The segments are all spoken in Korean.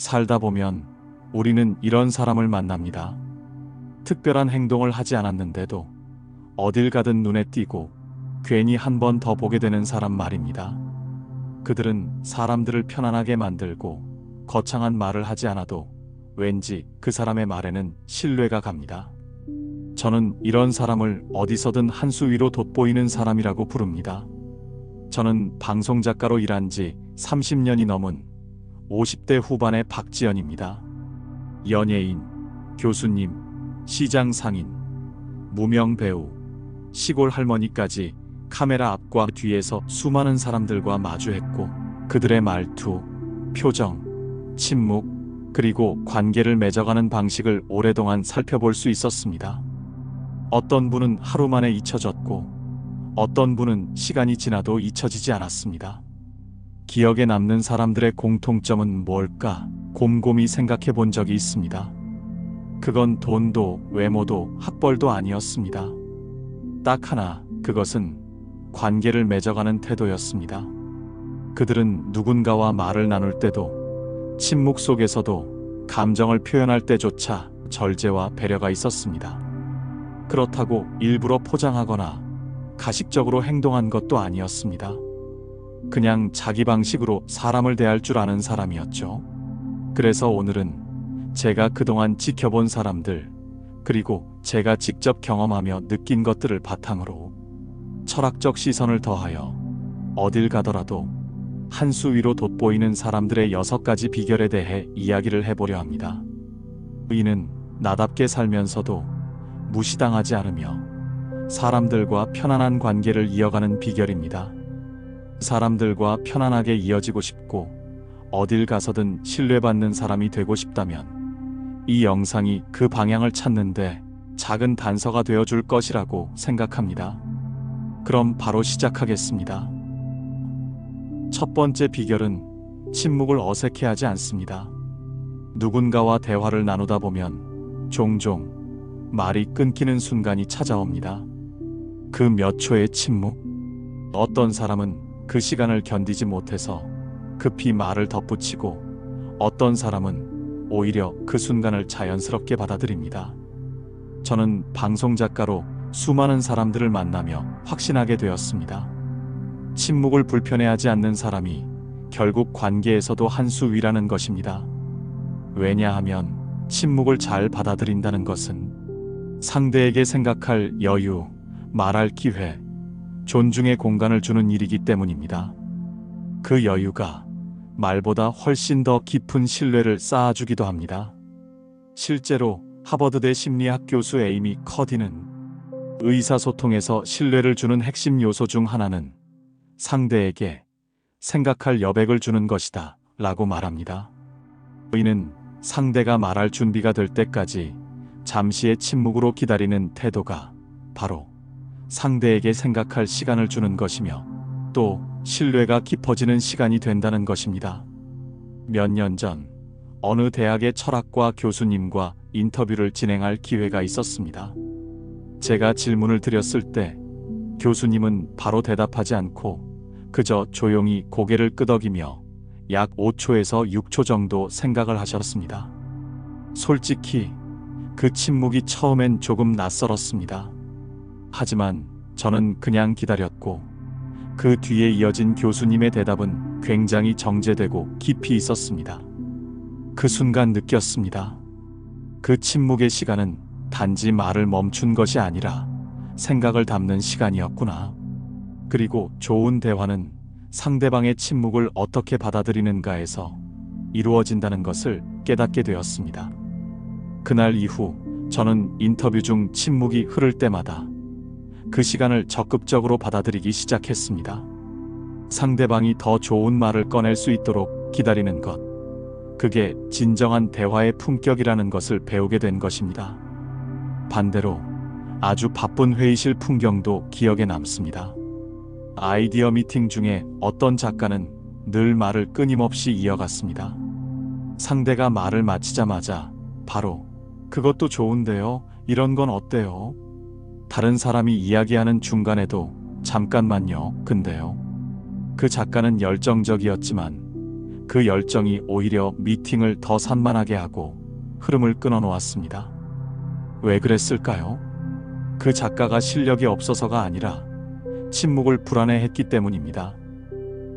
살다 보면 우리는 이런 사람을 만납니다. 특별한 행동을 하지 않았는데도 어딜 가든 눈에 띄고 괜히 한 번 더 보게 되는 사람 말입니다. 그들은 사람들을 편안하게 만들고 거창한 말을 하지 않아도 왠지 그 사람의 말에는 신뢰가 갑니다. 저는 이런 사람을 어디서든 한 수 위로 돋보이는 사람이라고 부릅니다. 저는 방송작가로 일한 지 30년이 넘은 50대 후반의 박지연입니다. 연예인, 교수님, 시장 상인, 무명 배우, 시골 할머니까지 카메라 앞과 뒤에서 수많은 사람들과 마주했고 그들의 말투, 표정, 침묵, 그리고 관계를 맺어가는 방식을 오랫동안 살펴볼 수 있었습니다. 어떤 분은 하루 만에 잊혀졌고 어떤 분은 시간이 지나도 잊혀지지 않았습니다. 기억에 남는 사람들의 공통점은 뭘까 곰곰이 생각해 본 적이 있습니다. 그건 돈도 외모도 학벌도 아니었습니다. 딱 하나, 그것은 관계를 맺어가는 태도였습니다. 그들은 누군가와 말을 나눌 때도 침묵 속에서도 감정을 표현할 때조차 절제와 배려가 있었습니다. 그렇다고 일부러 포장하거나 가식적으로 행동한 것도 아니었습니다. 그냥 자기 방식으로 사람을 대할 줄 아는 사람이었죠. 그래서 오늘은 제가 그동안 지켜본 사람들, 그리고 제가 직접 경험하며 느낀 것들을 바탕으로 철학적 시선을 더하여 어딜 가더라도 한 수 위로 돋보이는 사람들의 여섯 가지 비결에 대해 이야기를 해보려 합니다. 이는 나답게 살면서도 무시당하지 않으며 사람들과 편안한 관계를 이어가는 비결입니다. 사람들과 편안하게 이어지고 싶고 어딜 가서든 신뢰받는 사람이 되고 싶다면 이 영상이 그 방향을 찾는데 작은 단서가 되어 줄 것이라고 생각합니다. 그럼 바로 시작하겠습니다. 첫 번째 비결은 침묵을 어색해하지 않습니다. 누군가와 대화를 나누다 보면 종종 말이 끊기는 순간이 찾아옵니다. 그 몇 초의 침묵. 어떤 사람은 그 시간을 견디지 못해서 급히 말을 덧붙이고 어떤 사람은 오히려 그 순간을 자연스럽게 받아들입니다. 저는 방송 작가로 수많은 사람들을 만나며 확신하게 되었습니다. 침묵을 불편해하지 않는 사람이 결국 관계에서도 한 수 위라는 것입니다. 왜냐하면 침묵을 잘 받아들인다는 것은 상대에게 생각할 여유, 말할 기회, 존중의 공간을 주는 일이기 때문입니다. 그 여유가 말보다 훨씬 더 깊은 신뢰를 쌓아주기도 합니다. 실제로 하버드대 심리학 교수 에이미 커디는 의사소통에서 신뢰를 주는 핵심 요소 중 하나는 상대에게 생각할 여백을 주는 것이다 라고 말합니다. 이는 상대가 말할 준비가 될 때까지 잠시의 침묵으로 기다리는 태도가 바로 상대에게 생각할 시간을 주는 것이며 또 신뢰가 깊어지는 시간이 된다는 것입니다. 몇 년 전 어느 대학의 철학과 교수님과 인터뷰를 진행할 기회가 있었습니다. 제가 질문을 드렸을 때 교수님은 바로 대답하지 않고 그저 조용히 고개를 끄덕이며 약 5초에서 6초 정도 생각을 하셨습니다. 솔직히 그 침묵이 처음엔 조금 낯설었습니다. 하지만 저는 그냥 기다렸고 그 뒤에 이어진 교수님의 대답은 굉장히 정제되고 깊이 있었습니다. 그 순간 느꼈습니다. 그 침묵의 시간은 단지 말을 멈춘 것이 아니라 생각을 담는 시간이었구나. 그리고 좋은 대화는 상대방의 침묵을 어떻게 받아들이는가에서 이루어진다는 것을 깨닫게 되었습니다. 그날 이후 저는 인터뷰 중 침묵이 흐를 때마다 그 시간을 적극적으로 받아들이기 시작했습니다. 상대방이 더 좋은 말을 꺼낼 수 있도록 기다리는 것. 그게 진정한 대화의 품격이라는 것을 배우게 된 것입니다. 반대로 아주 바쁜 회의실 풍경도 기억에 남습니다. 아이디어 미팅 중에 어떤 작가는 늘 말을 끊임없이 이어갔습니다. 상대가 말을 마치자마자 바로 그것도 좋은데요. 이런 건 어때요? 다른 사람이 이야기하는 중간에도 잠깐만요. 근데요. 그 작가는 열정적이었지만 그 열정이 오히려 미팅을 더 산만하게 하고 흐름을 끊어 놓았습니다. 왜 그랬을까요? 그 작가가 실력이 없어서가 아니라 침묵을 불안해했기 때문입니다.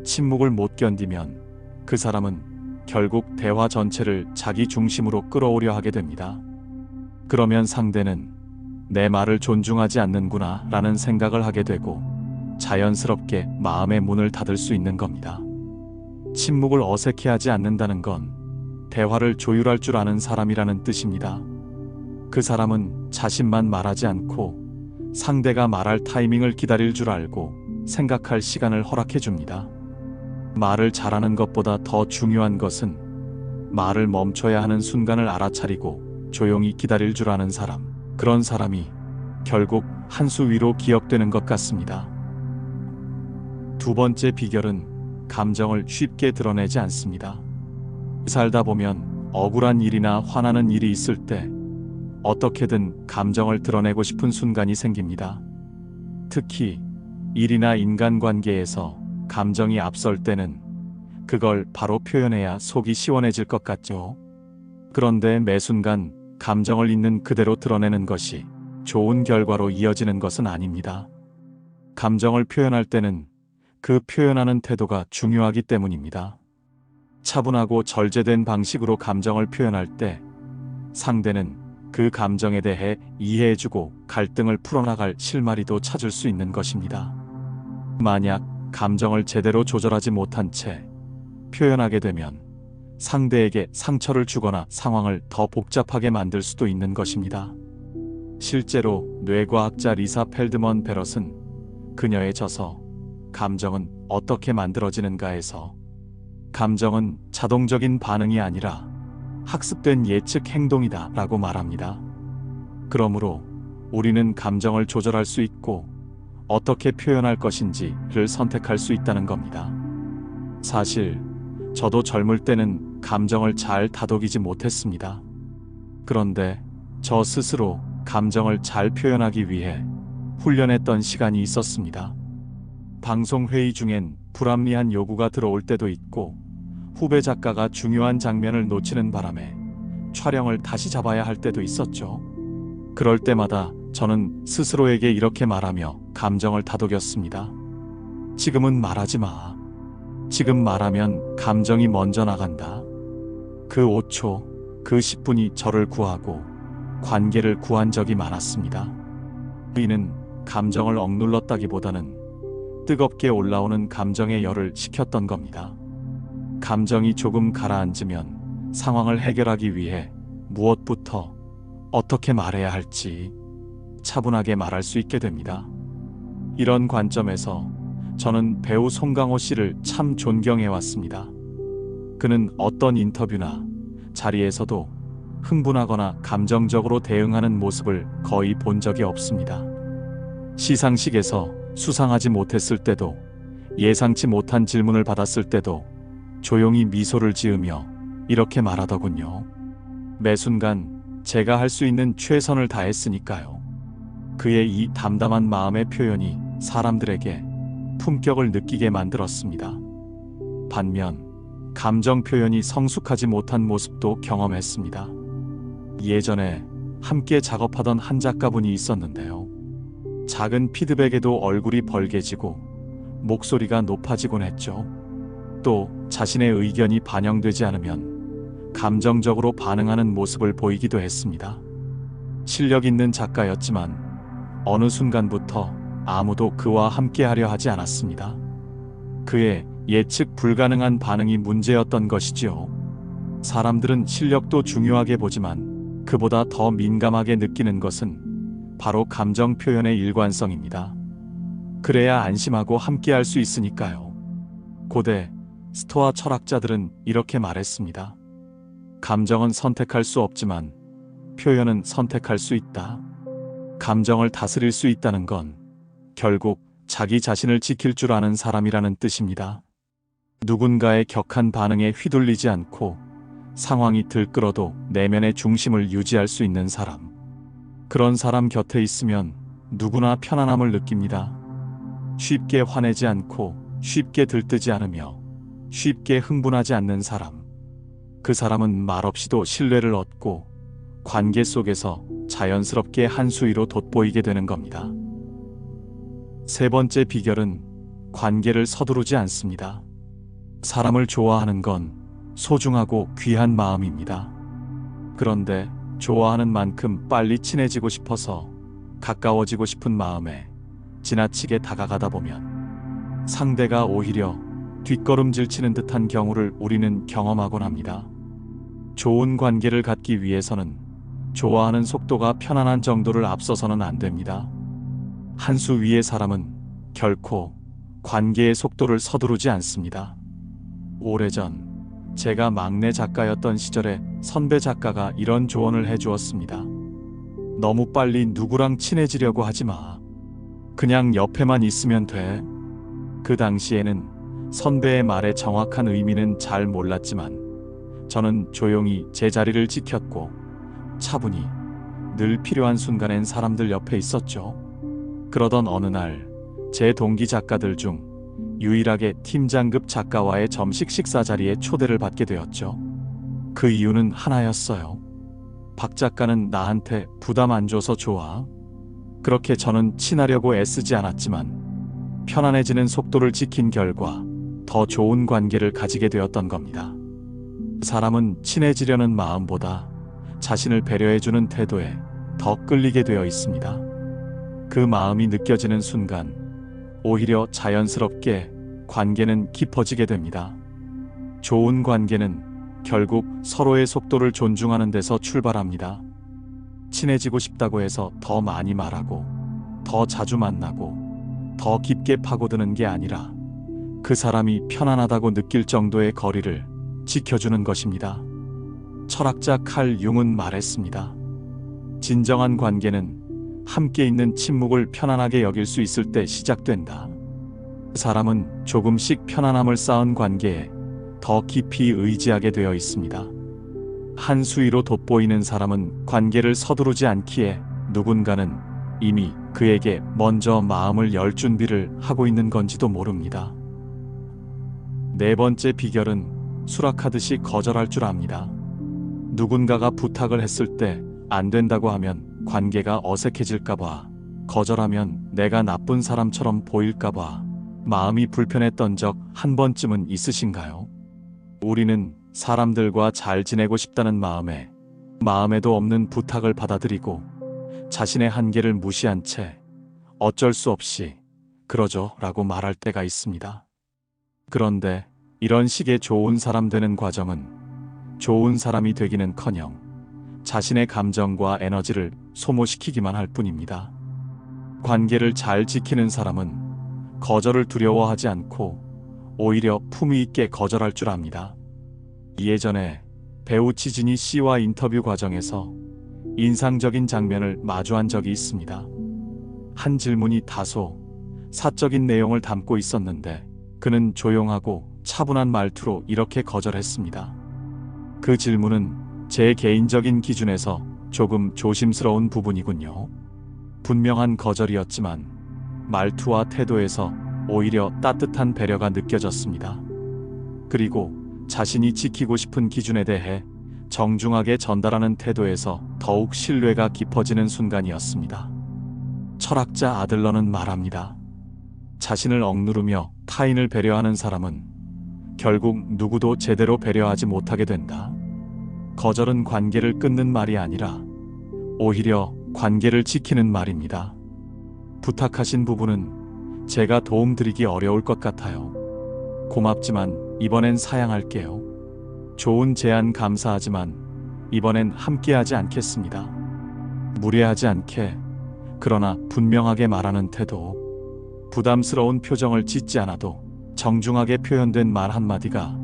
침묵을 못 견디면 그 사람은 결국 대화 전체를 자기 중심으로 끌어오려 하게 됩니다. 그러면 상대는 내 말을 존중하지 않는구나 라는 생각을 하게 되고 자연스럽게 마음의 문을 닫을 수 있는 겁니다. 침묵을 어색해하지 않는다는 건 대화를 조율할 줄 아는 사람이라는 뜻입니다. 그 사람은 자신만 말하지 않고 상대가 말할 타이밍을 기다릴 줄 알고 생각할 시간을 허락해 줍니다. 말을 잘하는 것보다 더 중요한 것은 말을 멈춰야 하는 순간을 알아차리고 조용히 기다릴 줄 아는 사람. 그런 사람이 결국 한 수 위로 기억되는 것 같습니다. 두 번째 비결은 감정을 쉽게 드러내지 않습니다. 살다 보면 억울한 일이나 화나는 일이 있을 때 어떻게든 감정을 드러내고 싶은 순간이 생깁니다. 특히 일이나 인간관계에서 감정이 앞설 때는 그걸 바로 표현해야 속이 시원해질 것 같죠. 그런데 매 순간 감정을 있는 그대로 드러내는 것이 좋은 결과로 이어지는 것은 아닙니다. 감정을 표현할 때는 그 표현하는 태도가 중요하기 때문입니다. 차분하고 절제된 방식으로 감정을 표현할 때 상대는 그 감정에 대해 이해해주고 갈등을 풀어나갈 실마리도 찾을 수 있는 것입니다. 만약 감정을 제대로 조절하지 못한 채 표현하게 되면 상대에게 상처를 주거나 상황을 더 복잡하게 만들 수도 있는 것입니다. 실제로 뇌과학자 리사 펠드먼 베럿은 그녀의 저서 감정은 어떻게 만들어지는가에서 감정은 자동적인 반응이 아니라 학습된 예측 행동이다 라고 말합니다. 그러므로 우리는 감정을 조절할 수 있고 어떻게 표현할 것인지를 선택할 수 있다는 겁니다. 사실 저도 젊을 때는 감정을 잘 다독이지 못했습니다. 그런데 저 스스로 감정을 잘 표현하기 위해 훈련했던 시간이 있었습니다. 방송 회의 중엔 불합리한 요구가 들어올 때도 있고 후배 작가가 중요한 장면을 놓치는 바람에 촬영을 다시 잡아야 할 때도 있었죠. 그럴 때마다 저는 스스로에게 이렇게 말하며 감정을 다독였습니다. 지금은 말하지 마. 지금 말하면 감정이 먼저 나간다. 그 5초, 그 10분이 저를 구하고 관계를 구한 적이 많았습니다. 이는 감정을 억눌렀다기보다는 뜨겁게 올라오는 감정의 열을 식혔던 겁니다. 감정이 조금 가라앉으면 상황을 해결하기 위해 무엇부터 어떻게 말해야 할지 차분하게 말할 수 있게 됩니다. 이런 관점에서 저는 배우 송강호 씨를 참 존경해 왔습니다. 그는 어떤 인터뷰나 자리에서도 흥분하거나 감정적으로 대응하는 모습을 거의 본 적이 없습니다. 시상식에서 수상하지 못했을 때도 예상치 못한 질문을 받았을 때도 조용히 미소를 지으며 이렇게 말하더군요. 매 순간 제가 할 수 있는 최선을 다했으니까요. 그의 이 담담한 마음의 표현이 사람들에게 품격을 느끼게 만들었습니다. 반면 감정 표현이 성숙하지 못한 모습도 경험했습니다. 예전에 함께 작업하던 한 작가분이 있었는데요. 작은 피드백에도 얼굴이 벌개지고 목소리가 높아지곤 했죠. 또 자신의 의견이 반영되지 않으면 감정적으로 반응하는 모습을 보이기도 했습니다. 실력 있는 작가였지만 어느 순간부터 아무도 그와 함께 하려 하지 않았습니다. 그의 예측 불가능한 반응이 문제였던 것이지요. 사람들은 실력도 중요하게 보지만 그보다 더 민감하게 느끼는 것은 바로 감정 표현의 일관성입니다. 그래야 안심하고 함께할 수 있으니까요. 고대 스토아 철학자들은 이렇게 말했습니다. 감정은 선택할 수 없지만 표현은 선택할 수 있다. 감정을 다스릴 수 있다는 건 결국 자기 자신을 지킬 줄 아는 사람이라는 뜻입니다. 누군가의 격한 반응에 휘둘리지 않고 상황이 들끓어도 내면의 중심을 유지할 수 있는 사람. 그런 사람 곁에 있으면 누구나 편안함을 느낍니다. 쉽게 화내지 않고 쉽게 들뜨지 않으며 쉽게 흥분하지 않는 사람. 그 사람은 말없이도 신뢰를 얻고 관계 속에서 자연스럽게 한 수위로 돋보이게 되는 겁니다. 세 번째 비결은 관계를 서두르지 않습니다. 사람을 좋아하는 건 소중하고 귀한 마음입니다. 그런데 좋아하는 만큼 빨리 친해지고 싶어서 가까워지고 싶은 마음에 지나치게 다가가다 보면 상대가 오히려 뒷걸음질 치는 듯한 경우를 우리는 경험하곤 합니다. 좋은 관계를 갖기 위해서는 좋아하는 속도가 편안한 정도를 앞서서는 안 됩니다. 한 수 위의 사람은 결코 관계의 속도를 서두르지 않습니다. 오래전 제가 막내 작가였던 시절에 선배 작가가 이런 조언을 해 주었습니다. 너무 빨리 누구랑 친해지려고 하지 마. 그냥 옆에만 있으면 돼. 그 당시에는 선배의 말의 정확한 의미는 잘 몰랐지만 저는 조용히 제 자리를 지켰고 차분히 늘 필요한 순간엔 사람들 옆에 있었죠. 그러던 어느 날 제 동기 작가들 중 유일하게 팀장급 작가와의 점식 식사 자리에 초대를 받게 되었죠. 그 이유는 하나였어요. 박 작가는 나한테 부담 안 줘서 좋아. 그렇게 저는 친하려고 애쓰지 않았지만 편안해지는 속도를 지킨 결과 더 좋은 관계를 가지게 되었던 겁니다. 사람은 친해지려는 마음보다 자신을 배려해주는 태도에 더 끌리게 되어 있습니다. 그 마음이 느껴지는 순간 오히려 자연스럽게 관계는 깊어지게 됩니다. 좋은 관계는 결국 서로의 속도를 존중하는 데서 출발합니다. 친해지고 싶다고 해서 더 많이 말하고, 더 자주 만나고, 더 깊게 파고드는 게 아니라 그 사람이 편안하다고 느낄 정도의 거리를 지켜주는 것입니다. 철학자 칼 융은 말했습니다. 진정한 관계는 함께 있는 침묵을 편안하게 여길 수 있을 때 시작된다. 사람은 조금씩 편안함을 쌓은 관계에 더 깊이 의지하게 되어 있습니다. 한 수위로 돋보이는 사람은 관계를 서두르지 않기에 누군가는 이미 그에게 먼저 마음을 열 준비를 하고 있는 건지도 모릅니다. 네 번째 비결은 수락하듯이 거절할 줄 압니다. 누군가가 부탁을 했을 때 안 된다고 하면 관계가 어색해질까봐, 거절하면 내가 나쁜 사람처럼 보일까봐 마음이 불편했던 적 한 번쯤은 있으신가요? 우리는 사람들과 잘 지내고 싶다는 마음에 마음에도 없는 부탁을 받아들이고 자신의 한계를 무시한 채 어쩔 수 없이 그러죠 라고 말할 때가 있습니다. 그런데 이런 식의 좋은 사람 되는 과정은 좋은 사람이 되기는 커녕 자신의 감정과 에너지를 소모시키기만 할 뿐입니다. 관계를 잘 지키는 사람은 거절을 두려워하지 않고 오히려 품위 있게 거절할 줄 압니다. 예전에 배우 치진이 씨와 인터뷰 과정에서 인상적인 장면을 마주한 적이 있습니다. 한 질문이 다소 사적인 내용을 담고 있었는데 그는 조용하고 차분한 말투로 이렇게 거절했습니다. 그 질문은 제 개인적인 기준에서 조금 조심스러운 부분이군요. 분명한 거절이었지만 말투와 태도에서 오히려 따뜻한 배려가 느껴졌습니다. 그리고 자신이 지키고 싶은 기준에 대해 정중하게 전달하는 태도에서 더욱 신뢰가 깊어지는 순간이었습니다. 철학자 아들러는 말합니다. 자신을 억누르며 타인을 배려하는 사람은 결국 누구도 제대로 배려하지 못하게 된다. 거절은 관계를 끊는 말이 아니라 오히려 관계를 지키는 말입니다. 부탁하신 부분은 제가 도움드리기 어려울 것 같아요. 고맙지만 이번엔 사양할게요. 좋은 제안 감사하지만 이번엔 함께하지 않겠습니다. 무례하지 않게 그러나 분명하게 말하는 태도. 부담스러운 표정을 짓지 않아도 정중하게 표현된 말 한마디가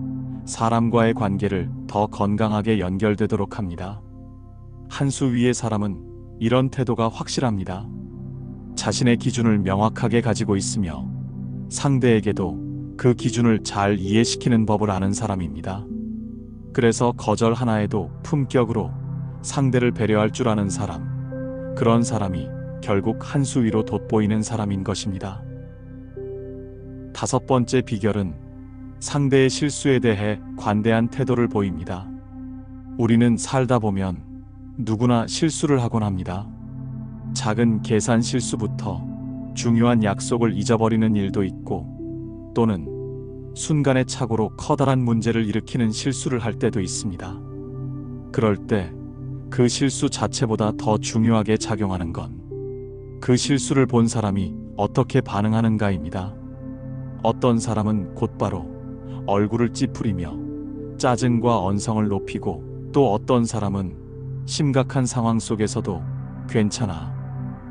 사람과의 관계를 더 건강하게 연결되도록 합니다. 한 수 위의 사람은 이런 태도가 확실합니다. 자신의 기준을 명확하게 가지고 있으며 상대에게도 그 기준을 잘 이해시키는 법을 아는 사람입니다. 그래서 거절 하나에도 품격으로 상대를 배려할 줄 아는 사람, 그런 사람이 결국 한 수 위로 돋보이는 사람인 것입니다. 다섯 번째 비결은 상대의 실수에 대해 관대한 태도를 보입니다. 우리는 살다 보면 누구나 실수를 하곤 합니다. 작은 계산 실수부터 중요한 약속을 잊어버리는 일도 있고 또는 순간의 착오로 커다란 문제를 일으키는 실수를 할 때도 있습니다. 그럴 때 그 실수 자체보다 더 중요하게 작용하는 건 그 실수를 본 사람이 어떻게 반응하는가입니다. 어떤 사람은 곧바로 얼굴을 찌푸리며 짜증과 언성을 높이고 또 어떤 사람은 심각한 상황 속에서도 괜찮아.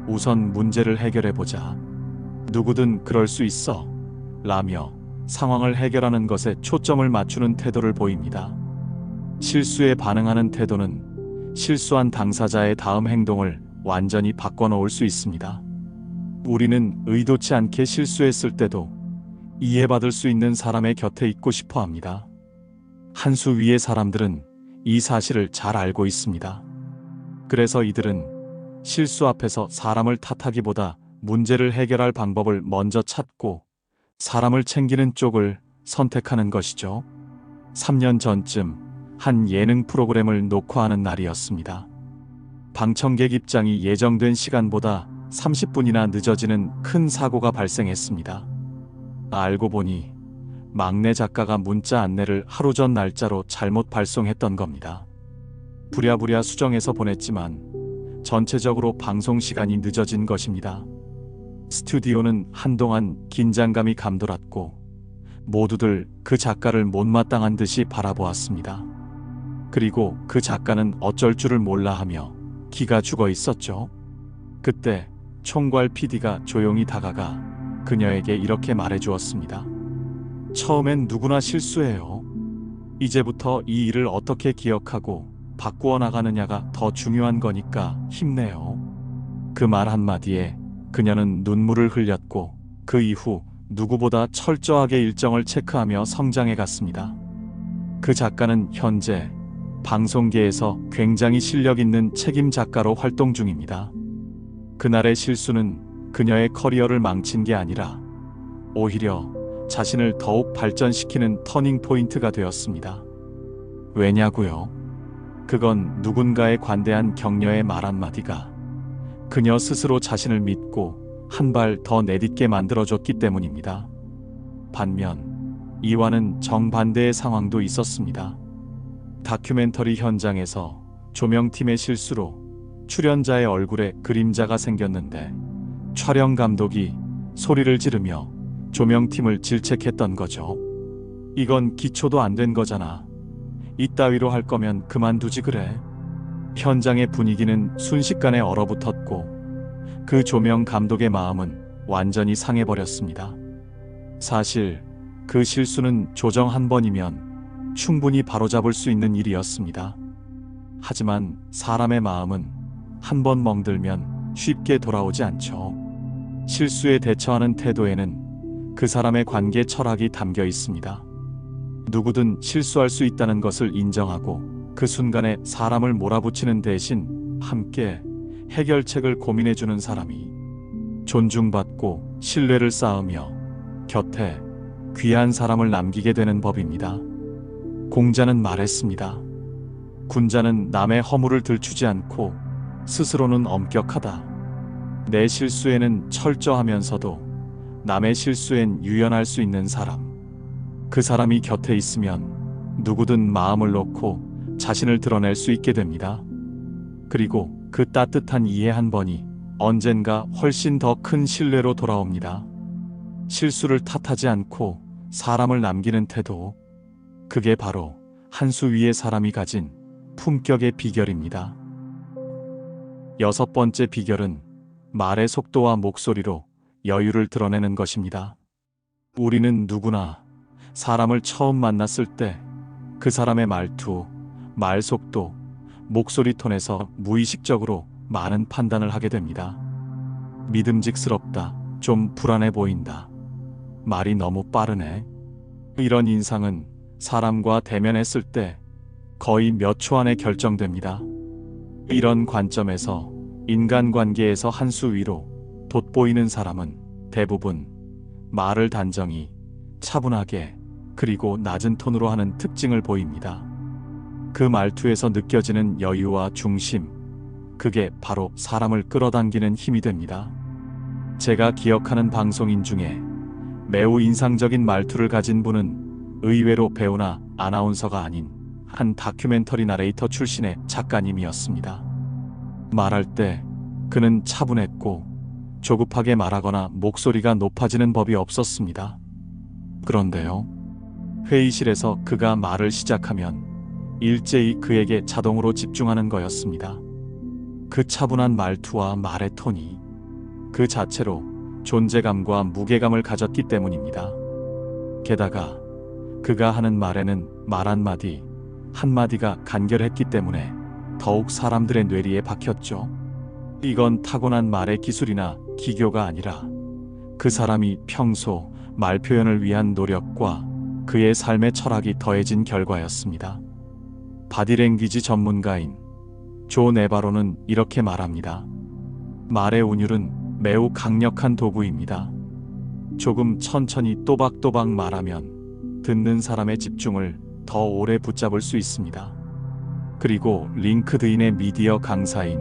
우선 문제를 해결해 보자. 누구든 그럴 수 있어. 라며 상황을 해결하는 것에 초점을 맞추는 태도를 보입니다. 실수에 반응하는 태도는 실수한 당사자의 다음 행동을 완전히 바꿔놓을 수 있습니다. 우리는 의도치 않게 실수했을 때도 이해받을 수 있는 사람의 곁에 있고 싶어 합니다. 한 수 위의 사람들은 이 사실을 잘 알고 있습니다. 그래서 이들은 실수 앞에서 사람을 탓하기보다 문제를 해결할 방법을 먼저 찾고 사람을 챙기는 쪽을 선택하는 것이죠. 3년 전쯤 한 예능 프로그램을 녹화하는 날이었습니다. 방청객 입장이 예정된 시간보다 30분이나 늦어지는 큰 사고가 발생했습니다. 알고 보니 막내 작가가 문자 안내를 하루 전 날짜로 잘못 발송했던 겁니다. 부랴부랴 수정해서 보냈지만 전체적으로 방송 시간이 늦어진 것입니다. 스튜디오는 한동안 긴장감이 감돌았고 모두들 그 작가를 못마땅한 듯이 바라보았습니다. 그리고 그 작가는 어쩔 줄을 몰라 하며 기가 죽어 있었죠. 그때 총괄 PD가 조용히 다가가 그녀에게 이렇게 말해 주었습니다. 처음엔 누구나 실수해요. 이제부터 이 일을 어떻게 기억하고 바꾸어 나가느냐가 더 중요한 거니까 힘내요. 그 말 한마디에 그녀는 눈물을 흘렸고 그 이후 누구보다 철저하게 일정을 체크하며 성장해 갔습니다. 그 작가는 현재 방송계에서 굉장히 실력 있는 책임 작가로 활동 중입니다. 그날의 실수는 그녀의 커리어를 망친 게 아니라 오히려 자신을 더욱 발전시키는 터닝 포인트가 되었습니다. 왜냐고요? 그건 누군가의 관대한 격려의 말 한마디가 그녀 스스로 자신을 믿고 한 발 더 내딛게 만들어줬기 때문입니다. 반면 이와는 정반대의 상황도 있었습니다. 다큐멘터리 현장에서 조명팀의 실수로 출연자의 얼굴에 그림자가 생겼는데 촬영 감독이 소리를 지르며 조명팀을 질책했던 거죠. 이건 기초도 안 된 거잖아. 이따위로 할 거면 그만두지 그래. 현장의 분위기는 순식간에 얼어붙었고 그 조명 감독의 마음은 완전히 상해버렸습니다. 사실 그 실수는 조정 한 번이면 충분히 바로잡을 수 있는 일이었습니다. 하지만 사람의 마음은 한 번 멍들면 쉽게 돌아오지 않죠. 실수에 대처하는 태도에는 그 사람의 관계 철학이 담겨 있습니다. 누구든 실수할 수 있다는 것을 인정하고 그 순간에 사람을 몰아붙이는 대신 함께 해결책을 고민해주는 사람이 존중받고 신뢰를 쌓으며 곁에 귀한 사람을 남기게 되는 법입니다. 공자는 말했습니다. 군자는 남의 허물을 들추지 않고 스스로는 엄격하다. 내 실수에는 철저하면서도 남의 실수엔 유연할 수 있는 사람. 그 사람이 곁에 있으면 누구든 마음을 놓고 자신을 드러낼 수 있게 됩니다. 그리고 그 따뜻한 이해 한 번이 언젠가 훨씬 더 큰 신뢰로 돌아옵니다. 실수를 탓하지 않고 사람을 남기는 태도. 그게 바로 한 수 위의 사람이 가진 품격의 비결입니다. 여섯 번째 비결은 말의 속도와 목소리로 여유를 드러내는 것입니다. 우리는 누구나 사람을 처음 만났을 때 그 사람의 말투, 말 속도, 목소리 톤에서 무의식적으로 많은 판단을 하게 됩니다. 믿음직스럽다, 좀 불안해 보인다, 말이 너무 빠르네. 이런 인상은 사람과 대면했을 때 거의 몇 초 안에 결정됩니다. 이런 관점에서 인간관계에서 한 수 위로 돋보이는 사람은 대부분 말을 단정히 차분하게 그리고 낮은 톤으로 하는 특징을 보입니다. 그 말투에서 느껴지는 여유와 중심, 그게 바로 사람을 끌어당기는 힘이 됩니다. 제가 기억하는 방송인 중에 매우 인상적인 말투를 가진 분은 의외로 배우나 아나운서가 아닌 한 다큐멘터리 나레이터 출신의 작가님이었습니다. 말할 때 그는 차분했고 조급하게 말하거나 목소리가 높아지는 법이 없었습니다. 그런데요. 회의실에서 그가 말을 시작하면 일제히 그에게 자동으로 집중하는 거였습니다. 그 차분한 말투와 말의 톤이 그 자체로 존재감과 무게감을 가졌기 때문입니다. 게다가 그가 하는 말에는 말 한마디, 한마디가 간결했기 때문에 더욱 사람들의 뇌리에 박혔죠. 이건 타고난 말의 기술이나 기교가 아니라 그 사람이 평소 말 표현을 위한 노력과 그의 삶의 철학이 더해진 결과였습니다. 바디랭귀지 전문가인 조 네바로는 이렇게 말합니다. 말의 운율은 매우 강력한 도구입니다. 조금 천천히 또박또박 말하면 듣는 사람의 집중을 더 오래 붙잡을 수 있습니다. 그리고 링크드인의 미디어 강사인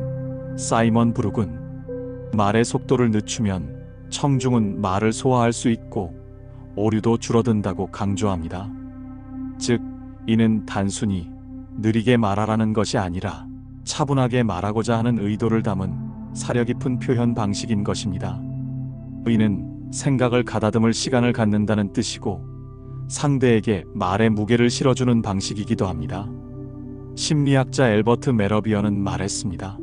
사이먼 브룩은 말의 속도를 늦추면 청중은 말을 소화할 수 있고 오류도 줄어든다고 강조합니다. 즉, 이는 단순히 느리게 말하라는 것이 아니라 차분하게 말하고자 하는 의도를 담은 사려 깊은 표현 방식인 것입니다. 의는 생각을 가다듬을 시간을 갖는다는 뜻이고 상대에게 말의 무게를 실어주는 방식이기도 합니다. 심리학자 엘버트 메러비어는 말했습니다.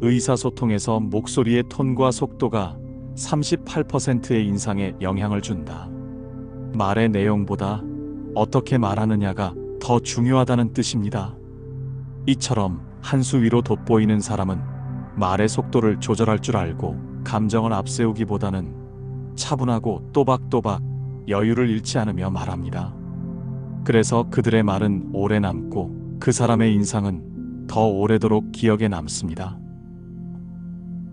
의사소통에서 목소리의 톤과 속도가 38%의 인상에 영향을 준다. 말의 내용보다 어떻게 말하느냐가 더 중요하다는 뜻입니다. 이처럼 한 수 위로 돋보이는 사람은 말의 속도를 조절할 줄 알고 감정을 앞세우기보다는 차분하고 또박또박 여유를 잃지 않으며 말합니다. 그래서 그들의 말은 오래 남고 그 사람의 인상은 더 오래도록 기억에 남습니다.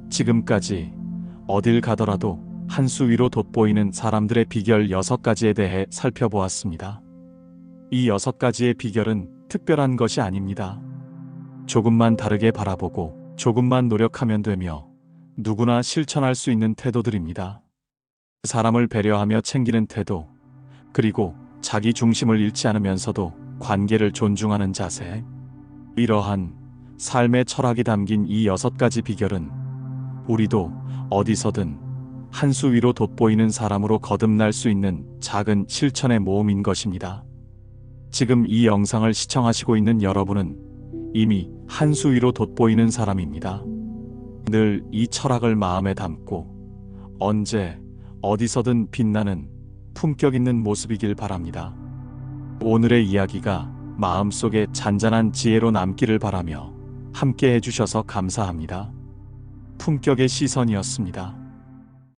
지금까지 어딜 가더라도 한 수 위로 돋보이는 사람들의 비결 6가지에 대해 살펴보았습니다. 이 6가지의 비결은 특별한 것이 아닙니다. 조금만 다르게 바라보고 조금만 노력하면 되며 누구나 실천할 수 있는 태도들입니다. 사람을 배려하며 챙기는 태도, 그리고 자기 중심을 잃지 않으면서도 관계를 존중하는 자세. 이러한 삶의 철학이 담긴 이 여섯 가지 비결은 우리도 어디서든 한 수 위로 돋보이는 사람으로 거듭날 수 있는 작은 실천의 모험인 것입니다. 지금 이 영상을 시청하시고 있는 여러분은 이미 한 수 위로 돋보이는 사람입니다. 늘 이 철학을 마음에 담고 언제 어디서든 빛나는 품격 있는 모습이길 바랍니다. 오늘의 이야기가 마음속에 잔잔한 지혜로 남기를 바라며 함께 해주셔서 감사합니다. 품격의 시선이었습니다.